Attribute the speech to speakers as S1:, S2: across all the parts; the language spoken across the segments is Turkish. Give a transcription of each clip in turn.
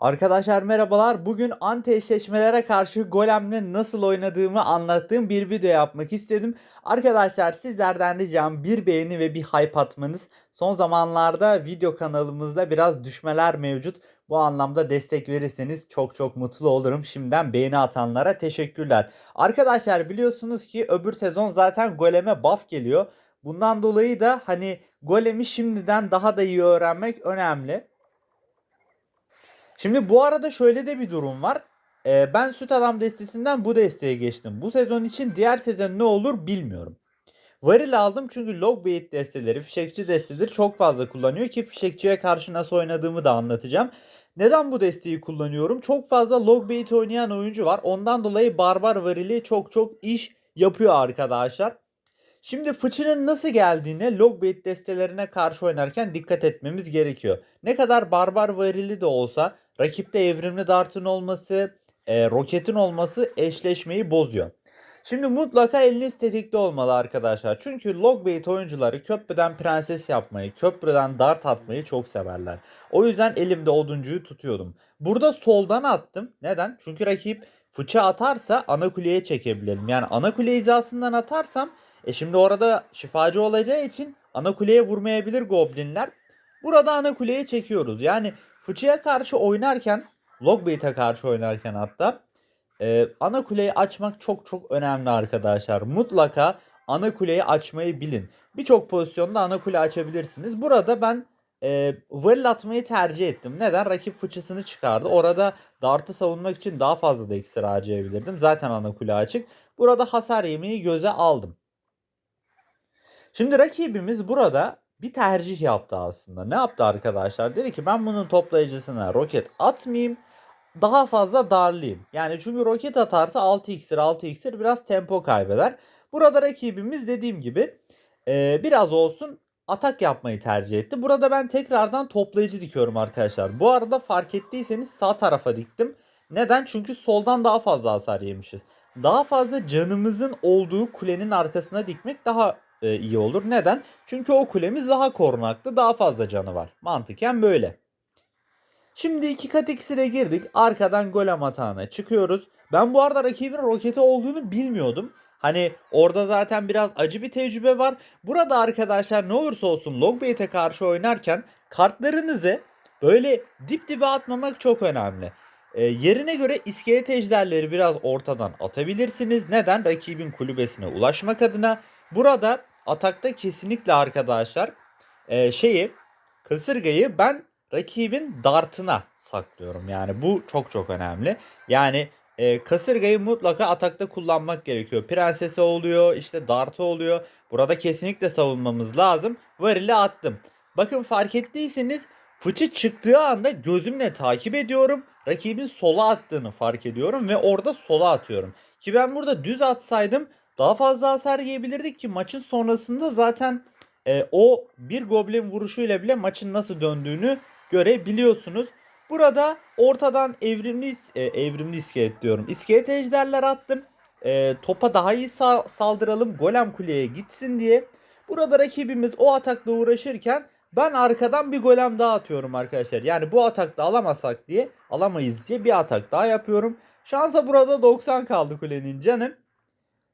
S1: Arkadaşlar merhabalar. Bugün anti eşleşmelere karşı golemle nasıl oynadığımı anlattığım bir video yapmak istedim. Arkadaşlar sizlerden ricam bir beğeni ve bir hype atmanız. Son zamanlarda video kanalımızda biraz düşmeler mevcut. Bu anlamda destek verirseniz çok çok mutlu olurum. Şimdiden beğeni atanlara teşekkürler. Arkadaşlar biliyorsunuz ki öbür sezon zaten goleme buff geliyor. Bundan dolayı da hani golemi şimdiden daha da iyi öğrenmek önemli. Şimdi bu arada şöyle de bir durum var. Ee, ben Süt Adam destesinden bu desteğe geçtim. Bu sezon için diğer sezon ne olur bilmiyorum. Varil aldım çünkü Logbait desteleri, fişekçi desteleri çok fazla kullanıyor ki fişekçiye karşı nasıl oynadığımı da anlatacağım. Neden bu desteği kullanıyorum? Çok fazla Logbait oynayan oyuncu var. Ondan dolayı Barbar Varil'i çok çok iş yapıyor arkadaşlar. Şimdi fıçının nasıl geldiğine Logbait destelerine karşı oynarken dikkat etmemiz gerekiyor. Ne kadar barbar varili de olsa rakipte evrimli dartın olması, e, roketin olması eşleşmeyi bozuyor. Şimdi mutlaka eliniz tetikte olmalı arkadaşlar. Çünkü Logbait oyuncuları köprüden prenses yapmayı, köprüden dart atmayı çok severler. O yüzden elimde oduncuyu tutuyordum. Burada soldan attım. Neden? Çünkü rakip fıça atarsa ana kuleye çekebilirim. Yani ana kule hizasından atarsam e şimdi orada şifacı olacağı için ana kuleye vurmayabilir goblinler. Burada ana kuleye çekiyoruz. Yani fıçıya karşı oynarken, Logbait'e karşı oynarken hatta e, ana kuleyi açmak çok çok önemli arkadaşlar. Mutlaka ana kuleyi açmayı bilin. Birçok pozisyonda ana kule açabilirsiniz. Burada ben e, varil atmayı tercih ettim. Neden? Rakip fıçısını çıkardı. Orada dartı savunmak için daha fazla da iksir harcayabilirdim. Zaten ana kule açık. Burada hasar yemeyi göze aldım. Şimdi rakibimiz burada bir tercih yaptı aslında. Ne yaptı arkadaşlar? Dedi ki ben bunun toplayıcısına roket atmayayım. Daha fazla darlayayım. Yani çünkü roket atarsa 6 iksir 6 iksir biraz tempo kaybeder. Burada rakibimiz dediğim gibi biraz olsun atak yapmayı tercih etti. Burada ben tekrardan toplayıcı dikiyorum arkadaşlar. Bu arada fark ettiyseniz sağ tarafa diktim. Neden? Çünkü soldan daha fazla hasar yemişiz. Daha fazla canımızın olduğu kulenin arkasına dikmek daha e, iyi olur. Neden? Çünkü o kulemiz daha korunaklı, daha fazla canı var. Mantıken böyle. Şimdi iki kat iksire girdik. Arkadan golem atağına çıkıyoruz. Ben bu arada rakibin roketi olduğunu bilmiyordum. Hani orada zaten biraz acı bir tecrübe var. Burada arkadaşlar ne olursa olsun Logbait'e karşı oynarken kartlarınızı böyle dip dibe atmamak çok önemli. E, yerine göre iskelet ejderleri biraz ortadan atabilirsiniz. Neden? Rakibin kulübesine ulaşmak adına. Burada atakta kesinlikle arkadaşlar e, şeyi kasırgayı ben rakibin dartına saklıyorum. Yani bu çok çok önemli. Yani e, kasırgayı mutlaka atakta kullanmak gerekiyor. Prensesi oluyor, işte dartı oluyor. Burada kesinlikle savunmamız lazım. Varil'i attım. Bakın fark ettiyseniz fıçı çıktığı anda gözümle takip ediyorum. Rakibin sola attığını fark ediyorum ve orada sola atıyorum. Ki ben burada düz atsaydım daha fazla hasar yiyebilirdik ki maçın sonrasında zaten e, o bir goblin vuruşuyla bile maçın nasıl döndüğünü görebiliyorsunuz. Burada ortadan evrimli e, evrimli iskelet diyorum. İskelet ejderler attım. E, topa daha iyi sa- saldıralım. Golem kuleye gitsin diye. Burada rakibimiz o atakla uğraşırken ben arkadan bir golem daha atıyorum arkadaşlar. Yani bu atakta alamasak diye, alamayız diye bir atak daha yapıyorum. Şansa burada 90 kaldı kulenin canım.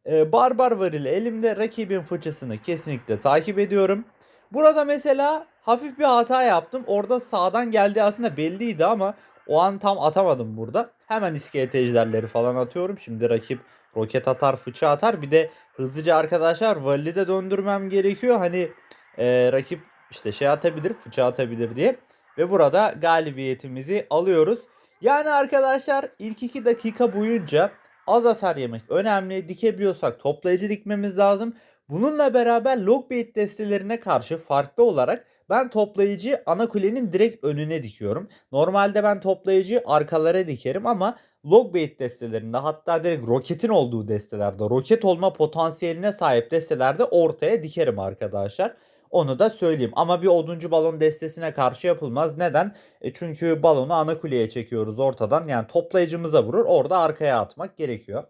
S1: Ee, Barbar varili elimde rakibin fıçısını kesinlikle takip ediyorum. Burada mesela hafif bir hata yaptım. Orada sağdan geldiği aslında belliydi ama o an tam atamadım burada. Hemen iskelet ejderleri falan atıyorum. Şimdi rakip roket atar, fıçı atar. Bir de hızlıca arkadaşlar valide de döndürmem gerekiyor. Hani e, rakip işte şey atabilir, fıçı atabilir diye. Ve burada galibiyetimizi alıyoruz. Yani arkadaşlar ilk 2 dakika boyunca az hasar yemek önemli. Dikebiliyorsak toplayıcı dikmemiz lazım. Bununla beraber Logbait destelerine karşı farklı olarak ben toplayıcı ana kulenin direkt önüne dikiyorum. Normalde ben toplayıcı arkalara dikerim ama Logbait destelerinde hatta direkt roketin olduğu destelerde roket olma potansiyeline sahip destelerde ortaya dikerim arkadaşlar. Onu da söyleyeyim. Ama bir oduncu balon destesine karşı yapılmaz. Neden? E çünkü balonu ana kuleye çekiyoruz ortadan. Yani toplayıcımıza vurur. Orada arkaya atmak gerekiyor.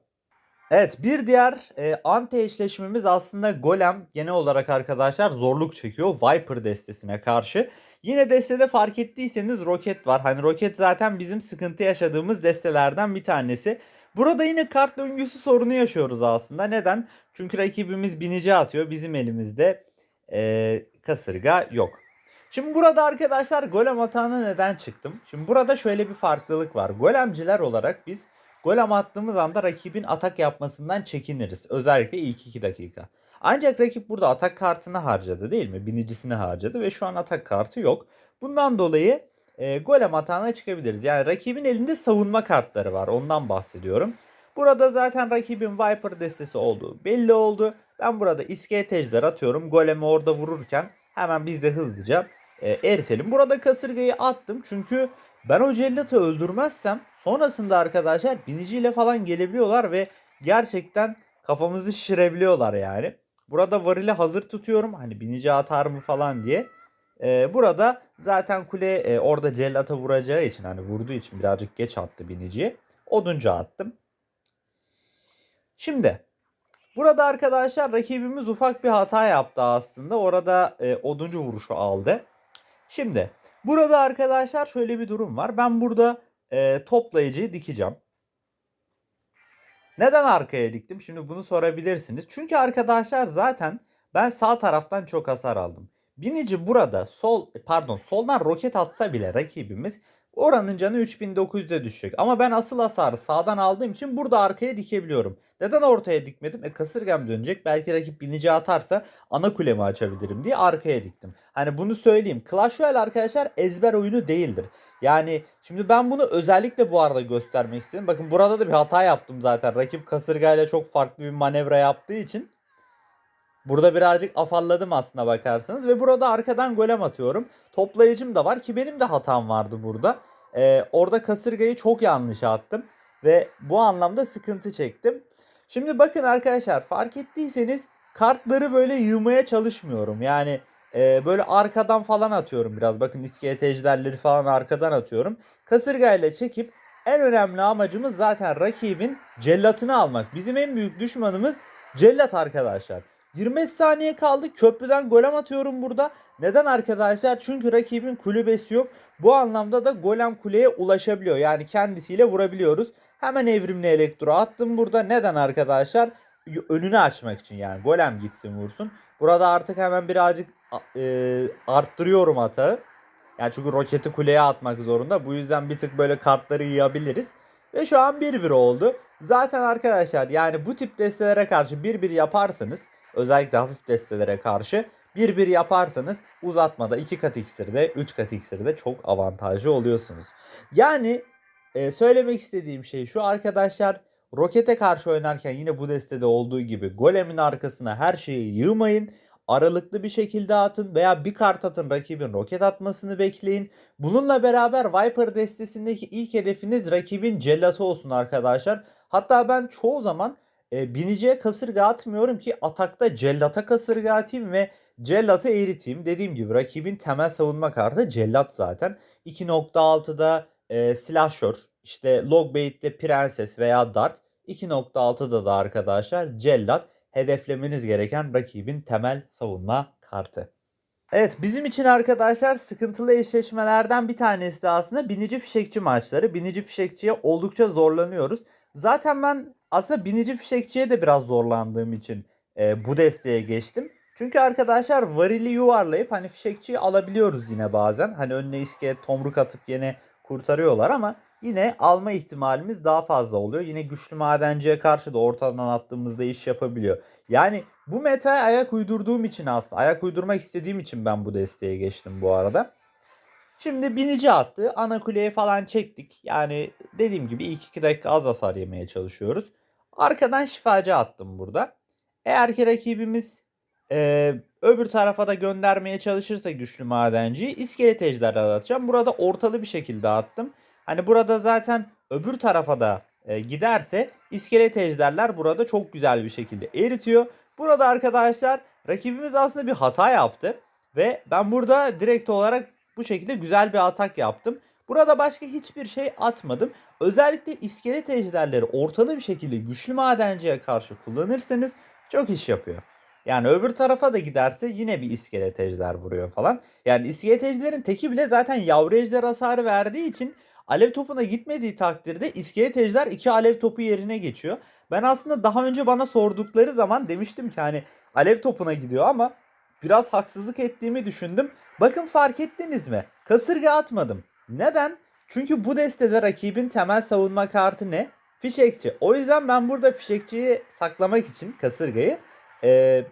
S1: Evet bir diğer e, anti eşleşmemiz aslında Golem genel olarak arkadaşlar zorluk çekiyor Viper destesine karşı. Yine destede fark ettiyseniz roket var. Hani roket zaten bizim sıkıntı yaşadığımız destelerden bir tanesi. Burada yine kart döngüsü sorunu yaşıyoruz aslında. Neden? Çünkü rakibimiz binici atıyor. Bizim elimizde eee, kasırga yok. Şimdi burada arkadaşlar golem atağına neden çıktım? Şimdi burada şöyle bir farklılık var. Golemciler olarak biz golem attığımız anda rakibin atak yapmasından çekiniriz. Özellikle ilk 2 dakika. Ancak rakip burada atak kartını harcadı değil mi? Binicisini harcadı ve şu an atak kartı yok. Bundan dolayı e, golem atağına çıkabiliriz. Yani rakibin elinde savunma kartları var. Ondan bahsediyorum. Burada zaten rakibin Viper destesi olduğu belli oldu. Ben burada iskelet ejder atıyorum. Golemi orada vururken hemen biz de hızlıca e, eritelim. Burada kasırgayı attım. Çünkü ben o cellatı öldürmezsem sonrasında arkadaşlar biniciyle falan gelebiliyorlar ve gerçekten kafamızı şişirebiliyorlar yani. Burada varili hazır tutuyorum. Hani binici atar mı falan diye. Ee, burada zaten kule e, orada cellata vuracağı için hani vurduğu için birazcık geç attı biniciye. Oduncu attım. Şimdi burada arkadaşlar rakibimiz ufak bir hata yaptı aslında. Orada e, oduncu vuruşu aldı. Şimdi burada arkadaşlar şöyle bir durum var. Ben burada e, toplayıcıyı dikeceğim. Neden arkaya diktim? Şimdi bunu sorabilirsiniz. Çünkü arkadaşlar zaten ben sağ taraftan çok hasar aldım. Binici burada sol pardon soldan roket atsa bile rakibimiz oranın canı 3900'e düşecek. Ama ben asıl hasarı sağdan aldığım için burada arkaya dikebiliyorum. Neden ortaya dikmedim? E kasırgam dönecek. Belki rakip binici atarsa ana kulemi açabilirim diye arkaya diktim. Hani bunu söyleyeyim. Clash Royale arkadaşlar ezber oyunu değildir. Yani şimdi ben bunu özellikle bu arada göstermek istedim. Bakın burada da bir hata yaptım zaten. Rakip kasırgayla çok farklı bir manevra yaptığı için. Burada birazcık afalladım aslına bakarsanız. Ve burada arkadan golem atıyorum. Toplayıcım da var ki benim de hatam vardı burada. Ee, orada kasırgayı çok yanlış attım. Ve bu anlamda sıkıntı çektim. Şimdi bakın arkadaşlar fark ettiyseniz kartları böyle yığmaya çalışmıyorum. Yani e, böyle arkadan falan atıyorum biraz. Bakın iskelet ejderleri falan arkadan atıyorum. Kasırgayla çekip en önemli amacımız zaten rakibin cellatını almak. Bizim en büyük düşmanımız cellat arkadaşlar. 25 saniye kaldı. Köprüden golem atıyorum burada. Neden arkadaşlar? Çünkü rakibin kulübesi yok. Bu anlamda da golem kuleye ulaşabiliyor. Yani kendisiyle vurabiliyoruz. Hemen evrimli elektro attım burada. Neden arkadaşlar? Önünü açmak için yani. Golem gitsin vursun. Burada artık hemen birazcık e, arttırıyorum atağı. Yani çünkü roketi kuleye atmak zorunda. Bu yüzden bir tık böyle kartları yiyabiliriz. Ve şu an 1-1 oldu. Zaten arkadaşlar yani bu tip destelere karşı 1-1 yaparsanız özellikle hafif destelere karşı 1-1 yaparsanız uzatmada 2 kat iksirde 3 kat iksirde çok avantajlı oluyorsunuz. Yani e, söylemek istediğim şey şu arkadaşlar rokete karşı oynarken yine bu destede olduğu gibi golemin arkasına her şeyi yığmayın. Aralıklı bir şekilde atın veya bir kart atın rakibin roket atmasını bekleyin. Bununla beraber Viper destesindeki ilk hedefiniz rakibin cellatı olsun arkadaşlar. Hatta ben çoğu zaman e, biniciye kasırga atmıyorum ki atakta cellata kasırga atayım ve cellatı eriteyim. Dediğim gibi rakibin temel savunma kartı cellat zaten. 2.6'da e, silahşör, işte logbait'te prenses veya dart. 2.6'da da arkadaşlar cellat hedeflemeniz gereken rakibin temel savunma kartı. Evet bizim için arkadaşlar sıkıntılı eşleşmelerden bir tanesi de aslında binici fişekçi maçları. Binici fişekçiye oldukça zorlanıyoruz. Zaten ben aslında binici fişekçiye de biraz zorlandığım için e, bu desteğe geçtim. Çünkü arkadaşlar varili yuvarlayıp hani fişekçiyi alabiliyoruz yine bazen. Hani önüne iskelet tomruk atıp yine kurtarıyorlar ama yine alma ihtimalimiz daha fazla oluyor. Yine güçlü madenciye karşı da ortadan attığımızda iş yapabiliyor. Yani bu metaya ayak uydurduğum için aslında ayak uydurmak istediğim için ben bu desteğe geçtim bu arada. Şimdi binici attı. Ana kuleye falan çektik. Yani dediğim gibi ilk 2 dakika az hasar yemeye çalışıyoruz. Arkadan şifacı attım burada. Eğer ki rakibimiz e, öbür tarafa da göndermeye çalışırsa güçlü madenciyi iskelet ejderler atacağım. Burada ortalı bir şekilde attım. Hani burada zaten öbür tarafa da e, giderse iskelet ejderler burada çok güzel bir şekilde eritiyor. Burada arkadaşlar rakibimiz aslında bir hata yaptı. Ve ben burada direkt olarak bu şekilde güzel bir atak yaptım. Burada başka hiçbir şey atmadım. Özellikle iskelet ejderleri ortalı bir şekilde güçlü madenciye karşı kullanırsanız çok iş yapıyor. Yani öbür tarafa da giderse yine bir iskelet ejder vuruyor falan. Yani iskelet ejderin teki bile zaten yavru ejder hasarı verdiği için alev topuna gitmediği takdirde iskelet ejder iki alev topu yerine geçiyor. Ben aslında daha önce bana sordukları zaman demiştim ki hani alev topuna gidiyor ama biraz haksızlık ettiğimi düşündüm. Bakın fark ettiniz mi? Kasırga atmadım. Neden? Çünkü bu destede rakibin temel savunma kartı ne? Fişekçi. O yüzden ben burada fişekçiyi saklamak için kasırgayı eee,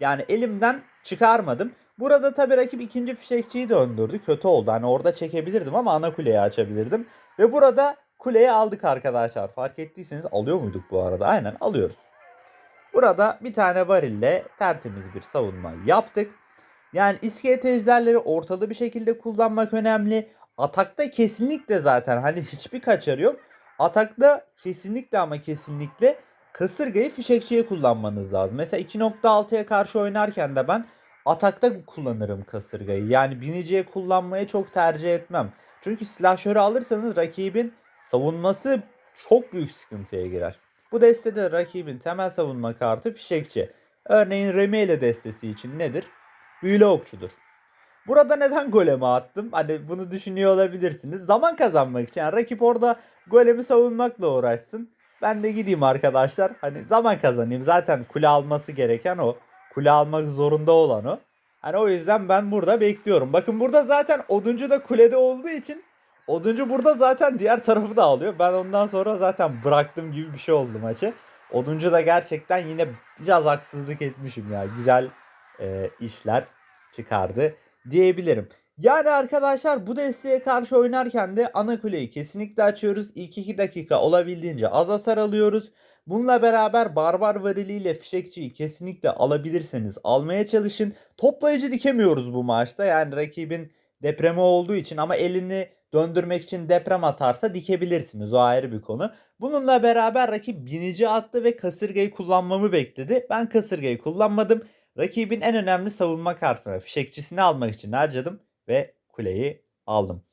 S1: yani elimden çıkarmadım. Burada tabii rakip ikinci fişekçiyi döndürdü. Kötü oldu. Hani orada çekebilirdim ama ana kuleyi açabilirdim. Ve burada kuleyi aldık arkadaşlar. Fark ettiyseniz alıyor muyduk bu arada? Aynen alıyoruz. Burada bir tane varille tertemiz bir savunma yaptık. Yani iskelet ejderleri ortalı bir şekilde kullanmak önemli. Atakta kesinlikle zaten hani hiçbir kaçarı yok. Atakta kesinlikle ama kesinlikle kasırgayı fişekçiye kullanmanız lazım. Mesela 2.6'ya karşı oynarken de ben atakta kullanırım kasırgayı. Yani biniciye kullanmayı çok tercih etmem. Çünkü silahşörü alırsanız rakibin savunması çok büyük sıkıntıya girer. Bu destede rakibin temel savunma kartı fişekçi. Örneğin Remele destesi için nedir? Büyülü okçudur. Burada neden golemi attım? Hani bunu düşünüyor olabilirsiniz. Zaman kazanmak için. Yani rakip orada golemi savunmakla uğraşsın. Ben de gideyim arkadaşlar. Hani zaman kazanayım. Zaten kule alması gereken o. Kule almak zorunda olan o. Hani o yüzden ben burada bekliyorum. Bakın burada zaten oduncu da kulede olduğu için oduncu burada zaten diğer tarafı da alıyor. Ben ondan sonra zaten bıraktım gibi bir şey oldu maçı. Oduncu da gerçekten yine biraz haksızlık etmişim ya. Güzel e, işler çıkardı diyebilirim. Yani arkadaşlar bu desteğe karşı oynarken de ana kuleyi kesinlikle açıyoruz. İlk 2 dakika olabildiğince az hasar alıyoruz. Bununla beraber barbar variliyle fişekçiyi kesinlikle alabilirseniz almaya çalışın. Toplayıcı dikemiyoruz bu maçta. Yani rakibin depremi olduğu için ama elini döndürmek için deprem atarsa dikebilirsiniz. O ayrı bir konu. Bununla beraber rakip binici attı ve kasırgayı kullanmamı bekledi. Ben kasırgayı kullanmadım. Rakibin en önemli savunma kartını fişekçisini almak için harcadım ve kuleyi aldım.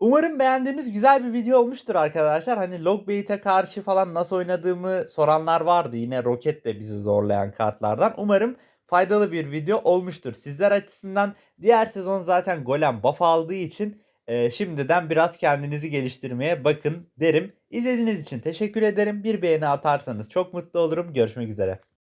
S1: Umarım beğendiğiniz güzel bir video olmuştur arkadaşlar. Hani Logbait'e karşı falan nasıl oynadığımı soranlar vardı. Yine Roket de bizi zorlayan kartlardan. Umarım faydalı bir video olmuştur. Sizler açısından diğer sezon zaten Golem buff aldığı için e, şimdiden biraz kendinizi geliştirmeye bakın derim. İzlediğiniz için teşekkür ederim. Bir beğeni atarsanız çok mutlu olurum. Görüşmek üzere.